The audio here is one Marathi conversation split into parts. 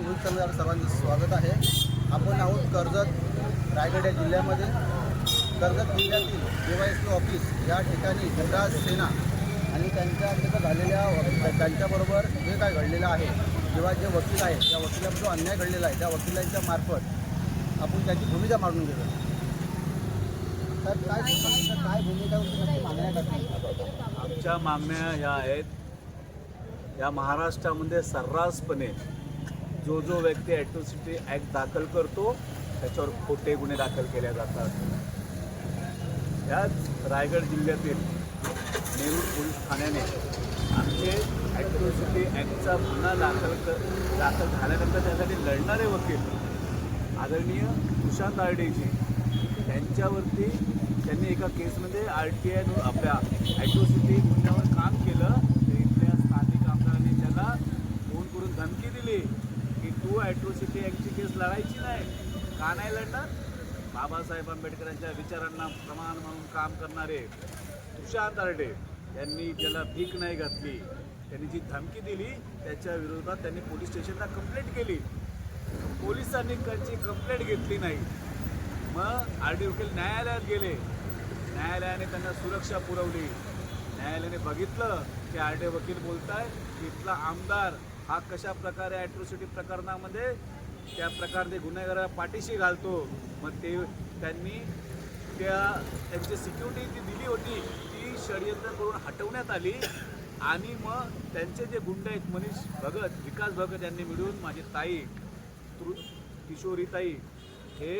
न्यूज चॅनलवर सर्वांचं स्वागत आहे. आपण आहोत कर्जत रायगड या जिल्ह्यामध्ये. कर्जत जिल्ह्यातील के ऑफिस या ठिकाणी गुंडाज सेना आणि त्यांच्या तिथं झालेल्या त्यांच्याबरोबर जे काय घडलेलं आहे किंवा जे वकील आहेत त्या वकिलांवर जो अन्याय घडलेला आहे त्या वकिलांच्या मार्फत आपण त्याची भूमिका मांडून घेतो तर काय काय भूमिका मागण्या आमच्या मागण्या ह्या आहेत. या महाराष्ट्रामध्ये सर्रासपणे जो जो व्यक्ती ॲट्रॉसिटी ॲक्ट दाखल करतो त्याच्यावर खोटे गुन्हे दाखल केले जातात. याच रायगड जिल्ह्यातील नेरूळ पोलीस ठाण्याने आमचे ॲट्रोसिटी ॲक्टचा गुन्हा दाखल कर दाखल झाल्यानंतर त्यासाठी लढणारे वकील आदरणीय सुशांत आर्डेजी त्यांच्यावरती त्यांनी एका केसमध्ये आर टी आय आपल्या ॲट्रॉसिटी गुन्ह्यावर काम केलं तर इथल्या स्थानिक आमदारांनी त्याला फोन करून धमकी दिली की तू ॲट्रोसिटी ॲक्टची केस लढायची नाही. का नाही लढणार? बाबासाहेब आंबेडकरांच्या विचारांना प्रमाण म्हणून काम करणारे सुशांत आर्डे यांनी ज्याला भीक नाही घातली त्यांनी जी धमकी दिली त्याच्या विरोधात त्यांनी पोलीस स्टेशनला कंप्लेंट केली. पोलिसांनी त्यांची कंप्लेंट घेतली नाही. मग आर डी वकील न्यायालयात गेले. न्यायालयाने त्यांना सुरक्षा पुरवली. न्यायालयाने बघितलं की आर डी वकील बोलताय की आमदार हा कशा प्रकारे ॲट्रोसिटी प्रकरणामध्ये त्या प्रकारचे गुन्हेगारा पाठीशी घालतो मग ते त्यांनी त्या त्यांची सिक्युरिटी जी दिली होती ती षडयंत्र करून हटवण्यात आली. आणि मग त्यांचे जे गुंड आहेत मनीष भगत विकास भगत यांनी मिळून माझी ताई तृ किशोरीताई हे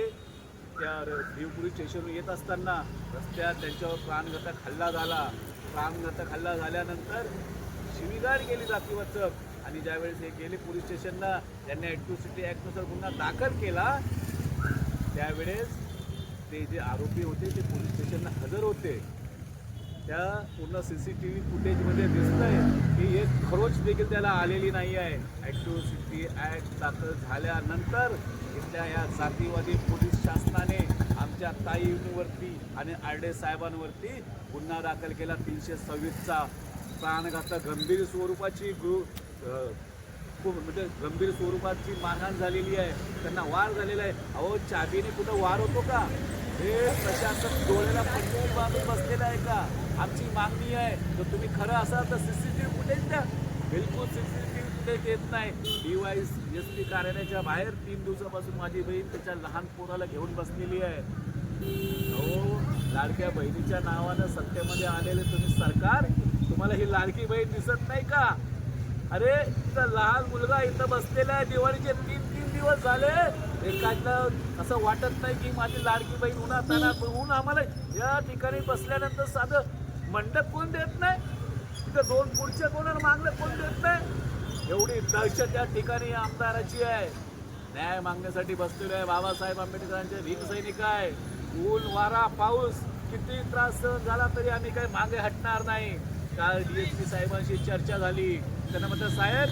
त्या देवपुरी स्टेशनवर येत असताना रस्त्यात त्यांच्यावर प्राणघातक हल्ला झाला. प्राणघातक हल्ला झाल्यानंतर शिवीगाळ केली जातीवचक आणि ज्यावेळेस हे गेले पोलीस स्टेशनला त्यांनी ॲट्रोसिटी ॲक्टनुसार गुन्हा दाखल केला त्यावेळेस ते जे आरोपी होते ते पोलीस स्टेशनला हजर होते. त्या पूर्ण सी सी टी व्ही फुटेजमध्ये दिसतंय. की एक खरोच देखील त्याला आलेली नाही आहे. ॲक्टिव्हिटी ॲक्ट दाखल झाल्यानंतर इथल्या या जातीवादी पोलीस शासनाने आमच्या ताईंवरती आणि आरडे साहेबांवरती गुन्हा दाखल केला. तीनशे सव्वीसचा प्राणघातक गंभीर स्वरूपाची गृ खूप म्हणजे गंभीर स्वरूपाची मारहाण झालेली आहे. त्यांना वार झालेला आहे. अहो चाबीने कुठं वार होतो का? हे प्रशासन डोळ्याला पट्टी बांधून बसलेलं आहे का? आमची मागणी आहे. तर तुम्ही खरं असाल तर C C T V footage द्या. बिलकुल C C T V footage देत नाही डी वाय एस पी कार्यालयाच्या बाहेर तीन दिवसापासून माझी बहीण त्याच्या लहान पोराला घेऊन बसलेली आहे. अहो लाडक्या बहिणीच्या नावानं सत्तेमध्ये आलेले तुम्ही सरकार तुम्हाला ही लाडकी बहीण दिसत नाही का? अरे इथं लहान मुलगा इथं बसलेला आहे. दिवाळीचे तीन तीन दिवस झाले. एखादं असं वाटत नाही की माझी लाडकी बहीण उन्हा ताना ऊन आम्हाला या ठिकाणी बसल्यानंतर साधं मंडप कोण देत नाही? तिथं दोन पुढच्या कोणाला मागणं कोण देत नाही? एवढी दहशत या ठिकाणी आमदाराची आहे. न्याय मागण्यासाठी बसलेलो आहे बाबासाहेब आंबेडकरांचे भीम सैनिक आहे. ऊन वारा पाऊस किती त्रास सहन झाला तरी आम्ही काही मागे हटणार नाही. काल डी एस पी साहेबांशी चर्चा झाली. त्यांना म्हटलं साहेब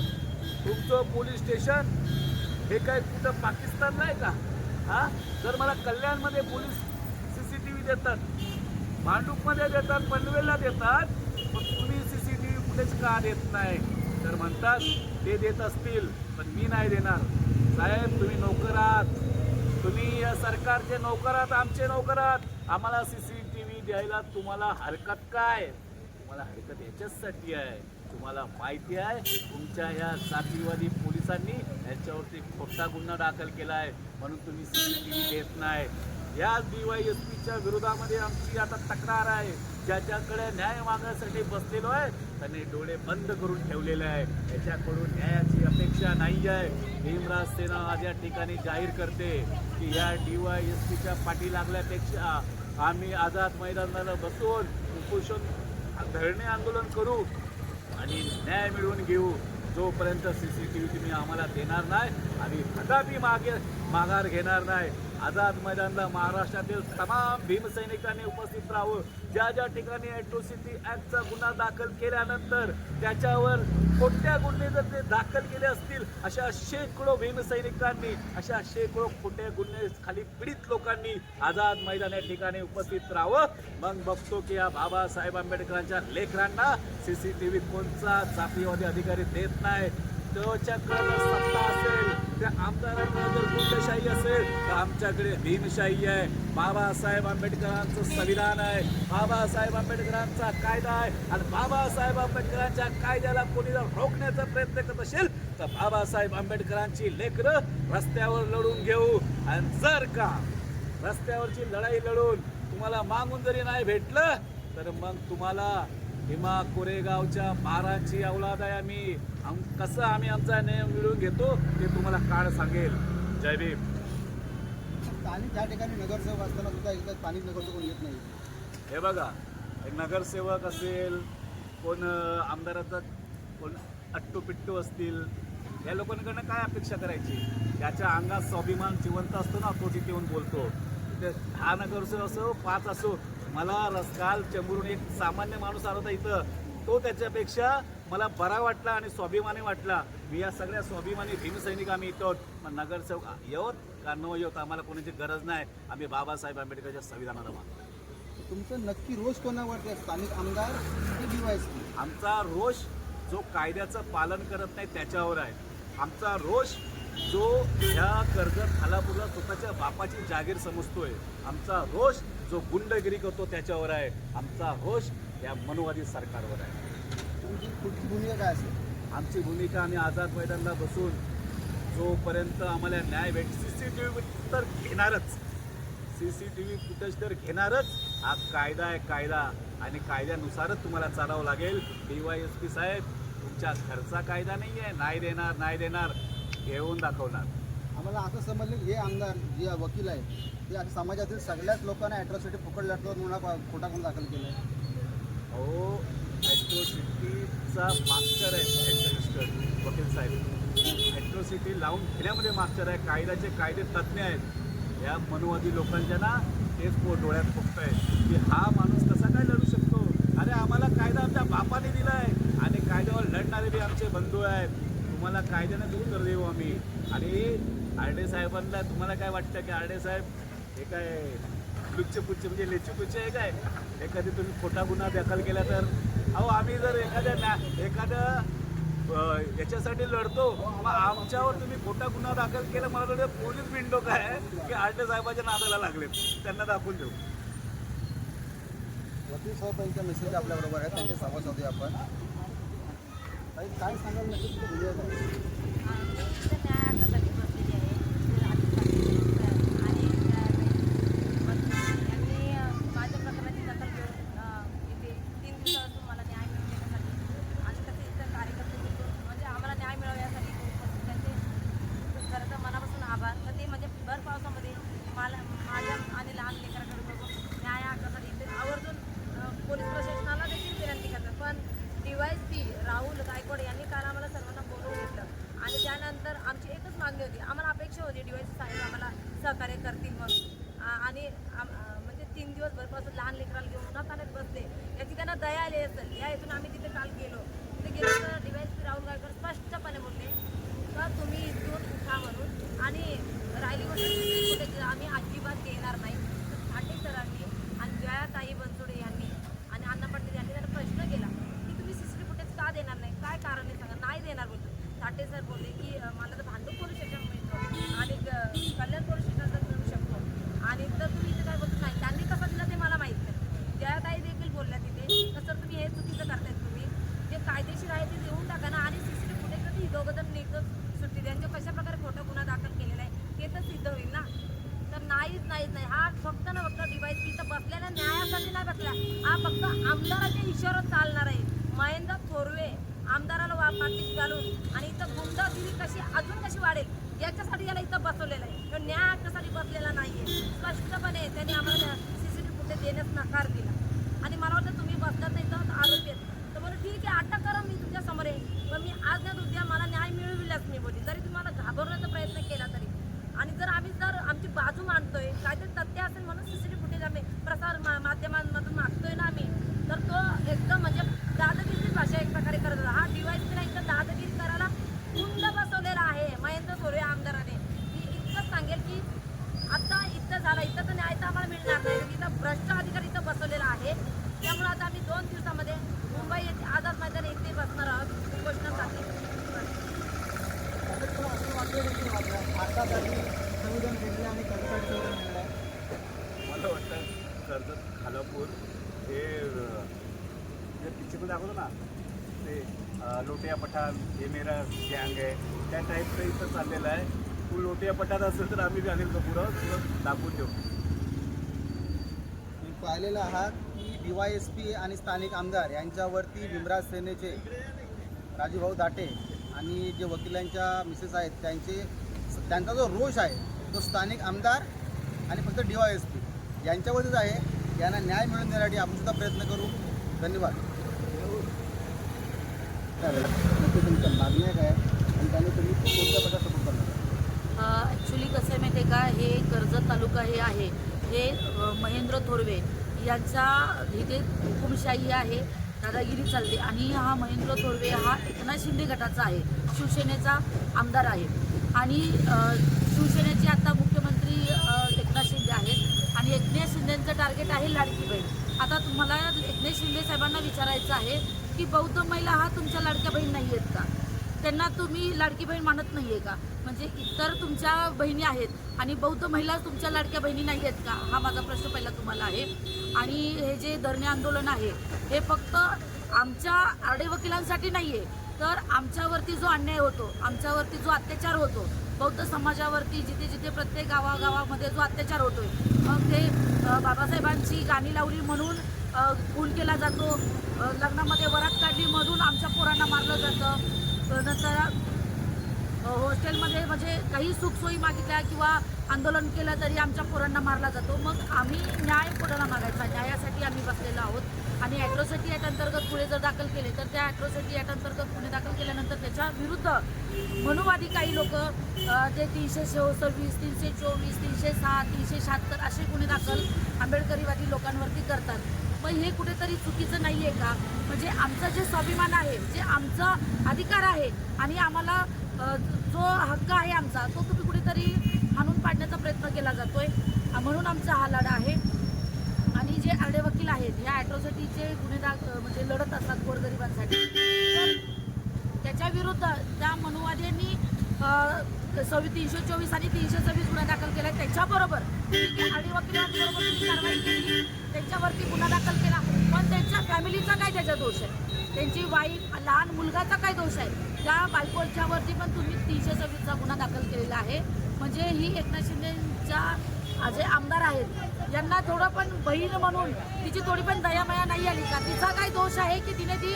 तुमचं पोलीस स्टेशन हे काय कुठं पाकिस्तान नाही का? हा? जर मला कल्याणमध्ये police C C T V देतात भांडूपमध्ये देतात पनवेलला देतात पण तुम्ही सी सी टी व्ही कुठेच का देत नाही? तर म्हणतात ते देत असतील पण मी नाही देणार. साहेब तुम्ही नोकर आहात. तुम्ही या सरकारचे नोकर आहात आमचे नोकर आहात. आम्हाला सी सी टी व्ही द्यायला तुम्हाला हरकत काय? तुम्हाला हरकत याच्याचसाठी आहे. तुम्हाला माहिती आहे तुमच्या ह्या जातीवादी पोलिसांनी यांच्यावरती खोटा गुन्हा दाखल केला आहे म्हणून तुम्ही सी सी टी व्ही देत नाही. या डी वाय एस पीच्या विरोधामध्ये आमची आता तक्रार आहे. ज्याच्याकडे न्याय मागण्यासाठी बसलेलो आहे त्यांनी डोळे बंद करून ठेवलेले आहे. याच्याकडून न्यायाची अपेक्षा नाही आहे. भीमराज सेना आज या ठिकाणी जाहीर करते की या डी वाय एस पीच्या पाठी लागल्यापेक्षा आम्ही आझाद मैदानाला बसून उपोषण धरणे आंदोलन करू. आणि न्याय मिळवून घेऊ. जोपर्यंत सी सी टी व्ही तुम्ही आम्हाला देणार नाही आणि कदापि मागे माघार घेणार नाही आझाद मैदानला महाराष्ट्रातील तमाम भीमसैनिकांनी उपस्थित राहावं. ज्या ज्या ठिकाणी ॲट्रोसिटी ॲक्टचा गुन्हा दाखल केल्यानंतर त्याच्यावर कोणत्या गुन्हे जर ते दाखल केले असतील अशा शेकडो भीमसैनिकांनी अशा शेकडो खोटे गुन्हे खाली पीडित लोकांनी आझाद मैदान या ठिकाणी उपस्थित राहावं. मग बघतो की या बाबासाहेब आंबेडकरांच्या लेकरांना सी सी टी व्ही कोणचा जातीवादी अधिकारी देत नाही. तो चक्र सत्ता असेल. त्या आमदारांकडे जर गुंडशाही असेल तर आमच्याकडे भीमशाही आहे. बाबासाहेब आंबेडकरांचं संविधान आहे. बाबासाहेब आंबेडकरांचा कायदा आहे. आणि बाबासाहेब आंबेडकरांच्या कायद्याला कोणी जर रोखण्याचा प्रयत्न करत असेल तर बाबासाहेब आंबेडकरांची लेकरं रस्त्यावर लढून घेऊ. आणि जर का रस्त्यावरची लढाई लढून तुम्हाला मागून जरी नाही भेटलं तर मग तुम्हाला भीमा कोरेगावच्या बाराची अवलाद आहे आम्ही. आम कसं आम्ही आमचा नियम मिळवून घेतो ते तुम्हाला काळ सांगेल. जय भीम. स्थानिक त्या ठिकाणी नगरसेवक असताना सुद्धा इथं स्थानिक नगरसेवक येत नाही. हे बघा एक नगरसेवक असेल कोण आमदाराचा कोण अट्टू असतील या लोकांकडनं काय अपेक्षा करायची? याच्या अंगात स्वाभिमान जिवंत असतो ना तो तिथे येऊन बोलतो. तिथे दहा नगरसेवक असो पाच असो मला रस काल चेंबूरून एक सामान्य माणूस आला होता इथं. तो त्याच्यापेक्षा मला बरा वाटला आणि स्वाभिमानी वाटला. मी या सगळ्या स्वाभिमानी भीमसैनिक आम्ही इथं आहोत. मग नगरसेवक येऊत का न येऊत आम्हाला कोणाची गरज नाही. आम्ही बाबासाहेब आंबेडकरच्या संविधानाला मानतो. तुमचं नक्की रोष कोणावरती आहे? स्थानिक आमदार आमचा रोष जो कायद्याचं पालन करत नाही त्याच्यावर आहे. आमचा रोष जो ह्या कर्जत खालापूरला स्वतःच्या बापाची जागीर समजतोय. आमचा रोष जो गुंडगिरी करतो त्याच्यावर आहे. आमचा रोष या मनुवादी सरकारवर आहे. तुमची पुढची भूमिका काय असेल? आमची भूमिका आम्ही आझाद मैदानला बसून जोपर्यंत आम्हाला न्याय भेट सी सी टी व्ही तर घेणारच. C C T V footage तर घेणारच. हा कायदा आहे कायदा. आणि कायद्यानुसारच तुम्हाला चालावं लागेल. डी वाय एस पी साहेब तुमच्या घरचा कायदा नाही आहे नाही देणार नाही देणार. घेऊन दाखवणार. आम्हाला असं समजलं हे आमदार जे वकील आहे ते आता समाजातील सगळ्याच लोकांना ॲट्रॉसिटी पकड लढतो म्हणून खोटा गुन्हा दाखल केला आहे अहो ॲट्रोसिटीचा मास्टर आहे वकील साहेब ॲट्रोसिटी लावून घेण्यामध्ये मास्टर आहे. कायद्याचे कायदे तज्ज्ञ आहेत. या मनुवादी लोकांच्या ना तेच डोळ्यात फुकत आहे की हा माणूस कसा काय लढू शकतो? अरे आम्हाला कायदा आमच्या बापाने दिला आहे आणि कायद्यावर लढणारे बी आमचे बंधू आहेत. तुम्हाला कायद्याने उत्तर देऊ आम्ही. आणि आरडे साहेबांना तुम्हाला काय वाटतं की आरडे साहेब हे काय लुच्चे पुच्चे म्हणजे लेचे पुच्चे हे काय? एखादी तुम्ही खोटा गुन्हा दाखल केला तर? अहो आम्ही जर एखाद्या ना एखाद्या याच्यासाठी लढतो मग आमच्यावर तुम्ही खोटा गुन्हा दाखल केला मला तर पोलीस विंडो काय की आरडे साहेबाच्या नादाला लागलेत. त्यांना दाखवून देऊ. वकील साहेब यांचा मेसेज आपल्याबरोबर आहे त्यांचे सभास आपण. काय सांगाल नक्की तुमची भूमिका काय? इथं न्यायासाठी बसलेली आहे आणि यांनी माझ्या प्रकरणाची दखल घेऊन अ, इथे तीन दिवसापासून मला न्याय मिळवून देण्यासाठी आणि तसे इथं कार्यकर्ते तिथून म्हणजे आम्हाला न्याय मिळावा यासाठी उपस्थित त्यांचे खरं तर मनापासून आभार तर ते म्हणजे भर पावसामध्ये मला माझ्या आणि लहान लेकराकडे बघून न्याय हक्कासाठी इथे आवर्जून अ, पोलीस प्रशासनाला देखील विनंती करतात पण डीवायस पी राहुल गायकवाड यांनी काल आम्हाला सर्वांना बोलवून घेतलं. आणि त्यानंतर आमची एकच मागणी होती. आम्हाला अपेक्षा होती डीवायस साहेब आम्हाला सहकार्य करतील म्हणून. आणि म्हणजे तीन दिवस भरपासून लहान लेकराला घेऊन उन्हा बसले. याची त्यांना दया आली असेल. या हेतून आम्ही तिथे काल गेलो. तिथे गेलो तर डीवायस राहुल गायकवाड स्पष्टपणे बोलले का तुम्ही इथून उठा म्हणून. आणि राहिली गोष्ट आम्ही आजी घेणार नाही तर ठाटे सरांनी आणि जयाताई बनसोडे यांनी आणि अण्णा पाटील यांनी त्यांना प्रश्न केला की तुम्ही सीसीटीव्ही फुटेज का देणार नाही काय कारण आहे सांगा नाही देणार बोलतो ठाटे सर बोलले की अं, मला तर भांडूप पोलीस स्टेशन मिळतो आणि ग- कल्याण पोलीस स्टेशनला मिळू शकतो आणि तर तुम्ही इथे काय बोलतो नाही त्यांनी कसं दिलं ते मला माहीत नाही जयाताई देखील बोलल्या तिथे तर सर तुम्ही हे चुकीचं करतायत तुम्ही जे कायदेशीर आहे ते देऊन टाका ना आणि सीसीटीव्ही फुटेज तर ही दोघं जण निघत सुट्टी त्यांच्या कशा प्रकारे खोटा गुन्हा दाखल केलेला आहे ते तर सिद्ध होईल ना तर नाहीच नाहीच नाही हा फक्त ना फक्त डिवाईस इथं बसलेल्या न्यायासाठी नाही बसला हा फक्त आमदाराच्या इशारात चालणार आहे महेंद्र थोरवे आमदाराला वा पाठीशी घालून आणि इथं गुंडागिरी कशी अजून कशी वाढेल याच्यासाठी याला इथं बसवलेलं आहे तो न्याय हक्कासाठी बसलेला नाहीये स्पष्टपणे त्यांनी आम्हाला सीसीटीव्ही फुटेज देण्यास नकार दिला. आणि मला वाटतं तुम्ही बसणार नाही तर आरोपी आहेत तर म्हणून ठीक आहे अटक करा मी तुमच्यासमोर येईन. पण मी आज ना उद्या मला न्याय मिळविलाच मी बोलली. जरी तुम्हाला घाबरण्याचा प्रयत्न केला तरी. आणि जर आम्ही जर आमची बाजू मांडतोय काहीतरी तथ्य असेल म्हणून सीसीटीव्ही फुटेज आम्ही प्रसार मा- माध्यमांमधून मागतोय ना आम्ही तर तो एकदम म्हणजे दादागिरीची भाषा एक प्रकारे करत होता हा डिवाईस तिला इथं दादागिरी करायला कुंड बसवलेला आहे महेंद्र सोरे आमदाराने मी इतकंच सांगेल की आता इथं झालं इथं तर न्याय तर आम्हाला मिळणार नाही इथं भ्रष्ट अधिकारी इथं बसवलेला असं संविधान आणि कर्जासाठी संविधान आहे मला वाटतं कर्जत खालापूर हे जे पिक्चरमध्ये दाखवतो ना ते लोटिया पठाण हे मेरा गँग आहे त्या टाईपचं इथं चाललेलं आहे तू लोटिया पठाण असेल तर आम्ही बी अनिल कपूर दाखवून देऊ तुम्ही पाहिलेलं आहात की डी वाय एस पी आणि स्थानिक आमदार यांच्यावरती भीमराज सेनेचे राजूभाऊ दाटे आणि जे वकिलांच्या मिसेस आहेत त्यांचे त्यांचा जो रोष आहे तो स्थानिक आमदार आणि फक्त डी वाय एस पी यांच्यावरच आहे. यांना न्याय मिळवून देण्यासाठी आपण सुद्धा प्रयत्न करू. धन्यवाद. नक्की तुमच्या मागण्या काय आणि तुम्ही कोणत्या सपोर्ट करणार ॲक्च्युली कसं आहे माहिती आहे का? हे कर्जत तालुका हे आहे. हे महेंद्र थोरवे यांचा इथे हुकुमशाही आहे. दादागिरी चालते. आणि हा महेंद्र थोरवे हा एकनाथ शिंदे गटाचा आहे. शिवसेनेचा आमदार आहे. आणि शिवसेनेचे आता मुख्यमंत्री एकनाथ शिंदे आहेत. आणि एकनाथ शिंदेचं टार्गेट आहे लाडकी बहीण. आता तुम्हाला एकनाथ शिंदे साहेबांना विचारायचं आहे की बौद्ध महिला हा तुमच्या लाडक्या बहीण नाही आहेत का? त्यांना तुम्ही लाडकी बहीण मानत नाही आहे का? म्हणजे इतर तुमच्या बहिणी आहेत आणि बौद्ध महिला तुमच्या लाडक्या बहिणी नाही आहेत का? हा माझा प्रश्न पहिला तुम्हाला आहे. आणि हे जे धरणे आंदोलन आहे हे फक्त आमच्या आडे वकिलांसाठी नाही आहे तर आमच्यावरती जो अन्याय होतो आमच्यावरती जो अत्याचार होतो बौद्ध समाजावरती जिथे जिथे प्रत्येक गावागावामध्ये जो अत्याचार होतोय मग ते बाबासाहेबांची गाणी लावली म्हणून खून केला जातो लग्नामध्ये वरात काढली म्हणून आमच्या पोरांना मारलं जातं नंतर हॉस्टेलमध्ये म्हणजे काही सुखसोयी मागितल्या किंवा आंदोलन केलं तरी आमच्या पोरांना मारला जातो. मग आम्ही न्याय कोणाला मागायचा? न्यायासाठी आम्ही बसलेलो आहोत. आणि ॲट्रॉसिटी ॲक्ट अंतर्गत गुन्हे जर दाखल केले तर त्या ॲट्रॉसिटी ॲक्ट अंतर्गत गुन्हे दाखल केल्यानंतर त्याच्या विरुद्ध मनुवादी काही लोक ते तीनशे शो सव्वीस तीनशे चोवीस तीनशे सहा तीनशे शहात्तर असे गुन्हे दाखल आंबेडकरीवादी लोकांवरती करतात. मग हे कुठेतरी चुकीचं नाही आहे का? म्हणजे आमचं जे स्वाभिमान आहे जे आमचा अधिकार आहे आणि आम्हाला जो हक्क आहे आमचा तो तुम्ही कुठेतरी हाणून पाडण्याचा प्रयत्न केला जातोय. म्हणून आमचा हा लढा आहे. वकील आहेत. ह्या ॲट्रॉसिटीचे गुन्हे दाख म्हणजे लढत असतात गोरगरिबांसाठी तर त्याच्या विरुद्ध त्या मनुवाद्यांनी सव्वीस तीनशे चोवीस आणि तीनशे सव्वीस गुन्हा दाखल केला त्याच्याबरोबर आणि वकिलांबरोबर तुम्ही कारवाई केली. त्यांच्यावरती गुन्हा दाखल केला. पण त्यांच्या फॅमिलीचा काय त्याचा दोष आहे? त्यांची वाईफ लहान मुलगाचा काय दोष आहे? त्या बायकोच्यावरती पण तुम्ही तीनशे सव्वीसचा गुन्हा दाखल केलेला आहे. म्हणजे ही एकनाथ शिंदेच्या जे आमदार आहेत यांना थोडं पण बहीण म्हणून तिची थोडी पण दयामया नाही आली का? तिचा काय दोष आहे की तिने ती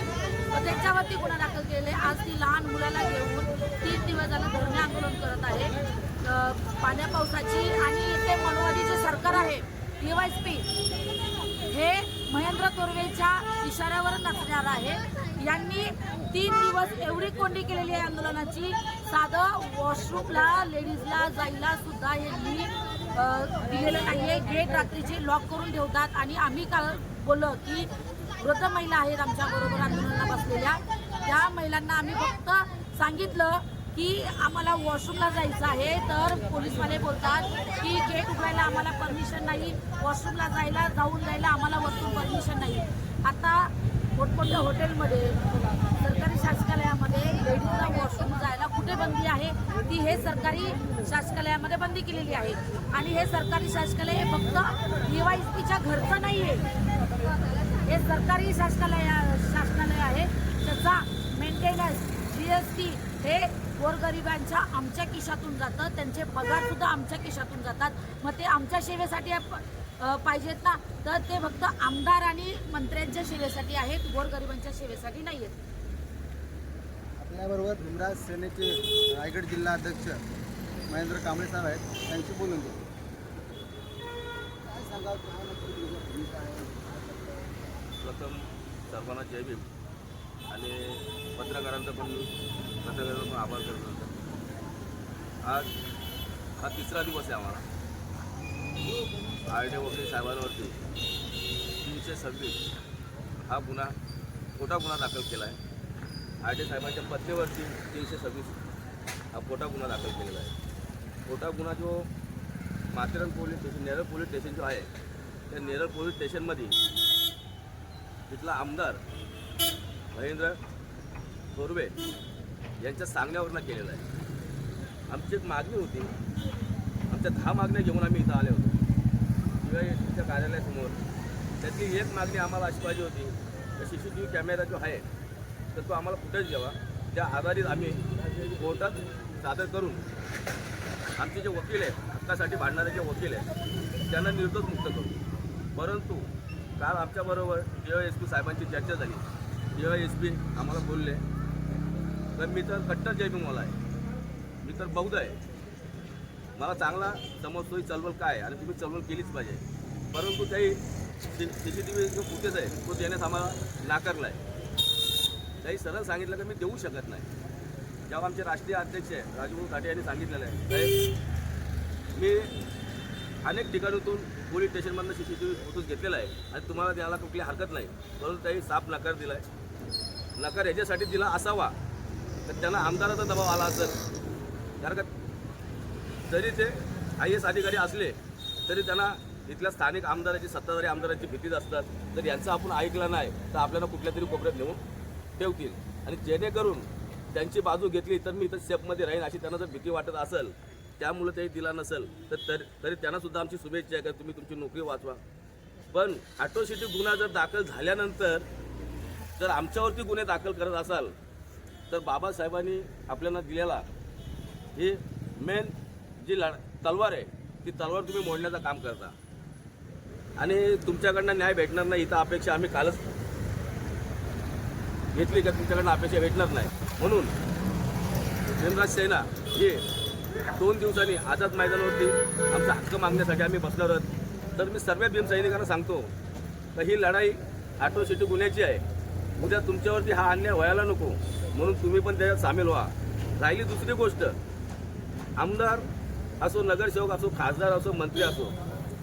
त्यांच्यावरती गुन्हा दाखल केलेला आहे आज ती लहान मुलाला घेऊन तीन दिवस झालं धरणे आंदोलन करत आहे. पाण्या पावसाची आणि ते मनोवादी जे सरकार आहे पी हे महेंद्र तोरवेच्या इशाऱ्यावर नसणार आहे. यांनी तीन दिवस एवढी कोंडी केलेली आहे आंदोलनाची. साधं वॉशरूमला लेडीजला जायला सुद्धा यांनी दिलेलं नाही आहे गेट रात्रीचे लॉक करून ठेवतात. आणि आम्ही काल बोललो की वृद्ध महिला आहेत आमच्याबरोबर आंदोलनाला बसलेल्या. त्या महिलांना आम्ही फक्त सांगितलं की आम्हाला वॉशरूमला जायचं आहे. तर पोलीसवाले बोलतात की गेट उघडायला आम्हाला परमिशन नाही. वॉशरूमला जायला जाऊन जायला आम्हाला वस्तू परमिशन नाही. आता मोठमोठ्या हॉटेलमध्ये सरकारी शासनालयामध्ये लेडीजला वॉशरूम कुठे बंदी आहे ती हे सरकारी शासकालयामध्ये बंदी केलेली आहे. आणि हे सरकारी शासकालय हे फक्त निवाईच्या घरचं नाही आहे हे सरकारी शासकालय शासनालय आहे. त्याचा मेंटेनन्स जी एस टी हे गोरगरिबांच्या आमच्या खिशातून जातं. त्यांचे पगारसुद्धा आमच्या खिशातून जातात. मग ते आमच्या सेवेसाठी पाहिजेत ना? तर ते फक्त आमदार आणि मंत्र्यांच्या सेवेसाठी आहेत गोरगरिबांच्या सेवेसाठी नाही आहेत आपल्याबरोबर भीमराज सेनेचे रायगड जिल्हा अध्यक्ष महेंद्र कांबळे साहेब आहेत. त्यांची बोलून घेऊ. काय सांगाल? प्रथम सर्वांना जय भीम. आणि पत्रकारांचा पण पत्रकारांचा पण आभार करतो. आज हा तिसरा दिवस आहे आम्हाला. आर डी वकील साहेबांवरती तीनशे सव्वीस हा गुन्हा खोटा गुन्हा दाखल केला आहे. आर डी साहेबांच्या पत्नीवरती तीनशे सव्वीस हा खोटा गुन्हा दाखल केलेला आहे. खोटा गुन्हा जो Matheran police station Neral police station जो आहे त्या नेरळ पोलीस स्टेशनमध्ये तिथला आमदार महेंद्र थोरवे यांच्या सांगण्यावरनं केलेला आहे. आमची एक मागणी होती. आमच्या दहा मागण्या घेऊन आम्ही इथं आले होतो. किंवा तुमच्या कार्यालयासमोर. त्यातली एक मागणी आम्हाला अशी पाहिजे होती. तर C C T V camera जो आहे तर तो आम्हाला फुटेज द्यावा त्या आधारित आम्ही कोर्टात सादर करून आमचे जे वकील आहेत हक्कासाठी भांडणारे जे वकील आहेत त्यांना निर्दोष मुक्त करू परंतु काल आमच्याबरोबर डी वाय एस पी साहेबांची चर्चा झाली डी वाय एस पी आम्हाला बोलले तर मी तर कट्टर जयभीमवाला आहे मी तर बौद्ध आहे मला चांगला समजतो ही चळवळ काय आहे आणि तुम्ही चळवळ केलीच पाहिजे परंतु काही सी सी टी व्ही जो फुटेज आहे तो देण्यास आम्हाला नाकारला आहे काही सरळ सांगितलं की मी देऊ शकत नाही. जेव्हा आमचे राष्ट्रीय अध्यक्ष आहे राजभाऊ खाटे यांनी सांगितलेलं आहे साहेब मी अनेक ठिकाणातून police स्टेशनमधनं C C T V photos घेतलेला आहे आणि तुम्हाला द्यायला कुठली हरकत नाही. परंतु त्याही साफ नकार दिला आहे नकार याच्यासाठी दिला असावा. तर त्यांना आमदाराचा दबाव आला असेल. कारण का जरी ते आय एस अधिकारी असले तरी त्यांना इथल्या स्थानिक आमदाराची सत्ताधारी आमदाराची भीतीच असतात. तर यांचं आपण ऐकलं नाही तर आपल्याला कुठल्या तरी कोपऱ्यात नेऊन ठेवतील. आणि जेणेकरून त्यांची बाजू घेतली तर मी इथं सेफमध्ये राहीन अशी त्यांना जर भीती वाटत असेल त्यामुळे ते दिला नसेल तर तरी तरी त्यांनासुद्धा आमची शुभेच्छा आहे का तुम्ही तुमची नोकरी वाचवा. पण ॲट्रॉसिटी गुन्हा जर दाखल झाल्यानंतर जर आमच्यावरती गुन्हे दाखल करत असाल तर बाबासाहेबांनी आपल्याला दिलेला ही मेन जी लढ तलवार आहे ती तलवार तुम्ही मोडण्याचं काम करता. आणि तुमच्याकडनं न्याय भेटणार नाही इथं अपेक्षा आम्ही कालच घेतली का तुमच्याकडनं अपेक्षा भेटणार नाही. म्हणून धनराज सेना हे दोन दिवसांनी आझाद मैदानावरती आमचा हक्क मागण्यासाठी आम्ही बसणार आहोत. तर मी सर्व भीमसैनिकांना सांगतो तर ही लढाई ॲट्रॉसिटी गुन्ह्याची आहे. उद्या तुमच्यावरती हा अन्याय व्हायला नको. म्हणून तुम्ही पण त्याच्यात सामील व्हा. राहिली दुसरी गोष्ट आमदार असो नगरसेवक असो खासदार असो मंत्री असो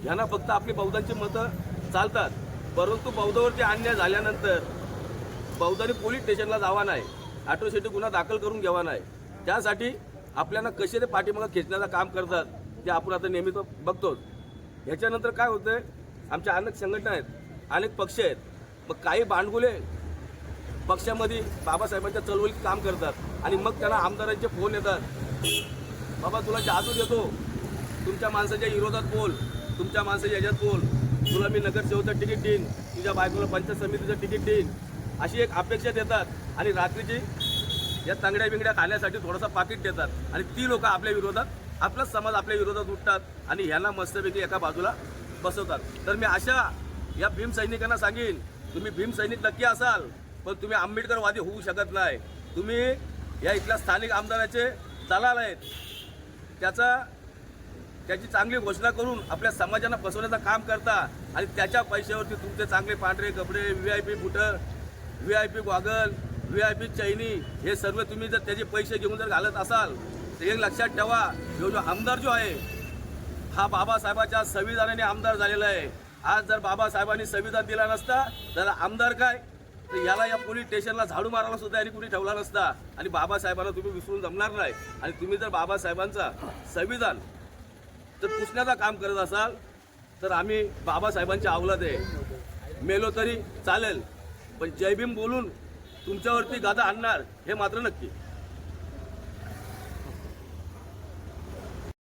यांना फक्त आपली बौद्धांची मतं चालतात. परंतु बौद्धावरती अन्याय झाल्यानंतर बौद्धांनी पोलीस स्टेशनला जावा नाही. ॲट्रोसिटी गुन्हा दाखल करून घ्यावा नाही. त्यासाठी आपल्याला कसे ते पाठीमागं खेचण्याचं काम करतात ते आपण आता नेहमीच बघतो बघतोच. ह्याच्यानंतर काय होतं आमच्या अनेक संघटना आहेत अनेक पक्ष आहेत. मग काही भांडगुले पक्षामध्ये बाबासाहेबांच्या चळवळीत काम करतात आणि मग त्यांना आमदारांचे फोन येतात. बाबा तुला जादू देतो. तुमच्या माणसाच्या विरोधात बोल. तुमच्या माणसाच्या याच्यात बोल. तुला मी नगरसेवकचं तिकीट देईन. तुझ्या बायकोला पंचायत समितीचं तिकीट देईन. अशी एक अपेक्षा देतात आणि रात्रीची या तांगड्या बिंगड्या खाण्यासाठी थोडंसं पाकिट देतात. आणि ती लोक आपल्या विरोधात आपलाच समाज आपल्या विरोधात उठतात आणि ह्यांना मस्तपैकी एका बाजूला बसवतात. तर मी अशा या भीम सैनिकांना सांगेन तुम्ही भीम सैनिक नक्की असाल पण तुम्ही आंबेडकरवादी होऊ शकत नाही. तुम्ही या इथल्या स्थानिक आमदाराचे दलाल आहेत. त्याचा त्याची चांगली घोषणा करून आपल्या समाजाला फसवण्याचं काम करता आणि त्याच्या पैशावरती तुमचे चांगले पांढरे कपडे V I P बुटर V I P goggle V I P chains हे सर्व तुम्ही जर त्याचे पैसे घेऊन जर घालत असाल तर एक लक्षात ठेवा जो जो आमदार जो आहे हा बाबासाहेबाच्या संविधानाने आमदार झालेला आहे. आज जर बाबासाहेबांनी संविधान दिला नसता तर आमदार काय? तर याला या पोलीस स्टेशनला झाडू मारायला सुद्धा यांनी कुणी ठेवला नसता. आणि बाबासाहेबांना तुम्ही विसरून जमणार नाही. आणि तुम्ही जर बाबासाहेबांचा संविधान जर पुसण्याचं काम करत असाल तर आम्ही बाबासाहेबांच्या अवलाद. आहे मेलो तरी चालेल. पण जयभीम बोलून तुमच्यावरती गादा आणणार हे मात्र नक्की.